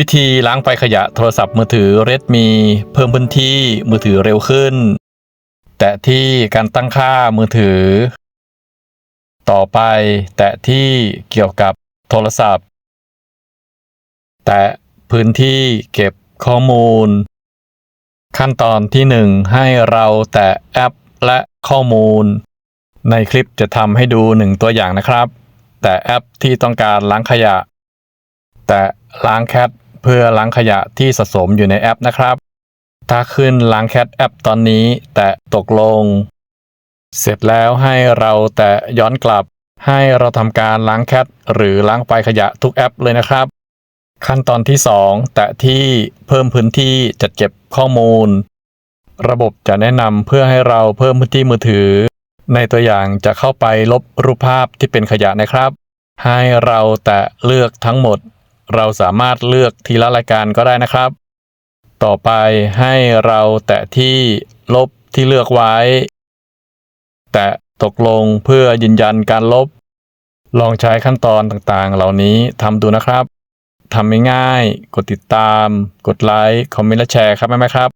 วิธีล้างไฟขยะโทรศัพท์มือถือ Redmi เพิ่มพื้นที่มือถือเร็วขึ้น แตะที่การตั้งค่ามือถือ ต่อไปแตะที่เกี่ยวกับโทรศัพท์ แตะพื้นที่เก็บข้อมูล ขั้นตอนที่ 1 ให้เราแตะแอปและข้อมูล ในคลิปจะทำให้ดูหนึ่งตัวอย่างนะครับ แต่แอปที่ต้องการล้างขยะ แต่ล้างแคท เพื่อล้างขยะที่สะสมอยู่ในแอปนะครับ ถ้าขึ้นล้างแคทแอปตอนนี้แตะตกลง เสร็จแล้วให้เราแตะย้อนกลับ ให้เราทำการล้างแคทหรือล้างไฟขยะทุกแอปเลยนะครับ ขั้นตอนที่ 2 แตะที่เพิ่มพื้นที่จัดเก็บข้อมูล ระบบจะแนะนำเพื่อให้เราเพิ่มพื้นที่มือถือ ในตัวอย่างจะเข้าไปลบรูปภาพที่เป็นขยะนะครับ ให้เราแตะเลือกทั้งหมด เราสามารถเลือกทีละรายการก็ได้นะครับ ต่อไปให้เราแตะที่ลบที่เลือกไว้ แตะตกลงเพื่อยืนยันการลบ ลองใช้ขั้นตอนต่างๆ เหล่านี้ทำดูนะครับทำง่ายๆกดติดตาม กดไลค์ คอมเมนต์และแชร์ครับแม่ๆครับ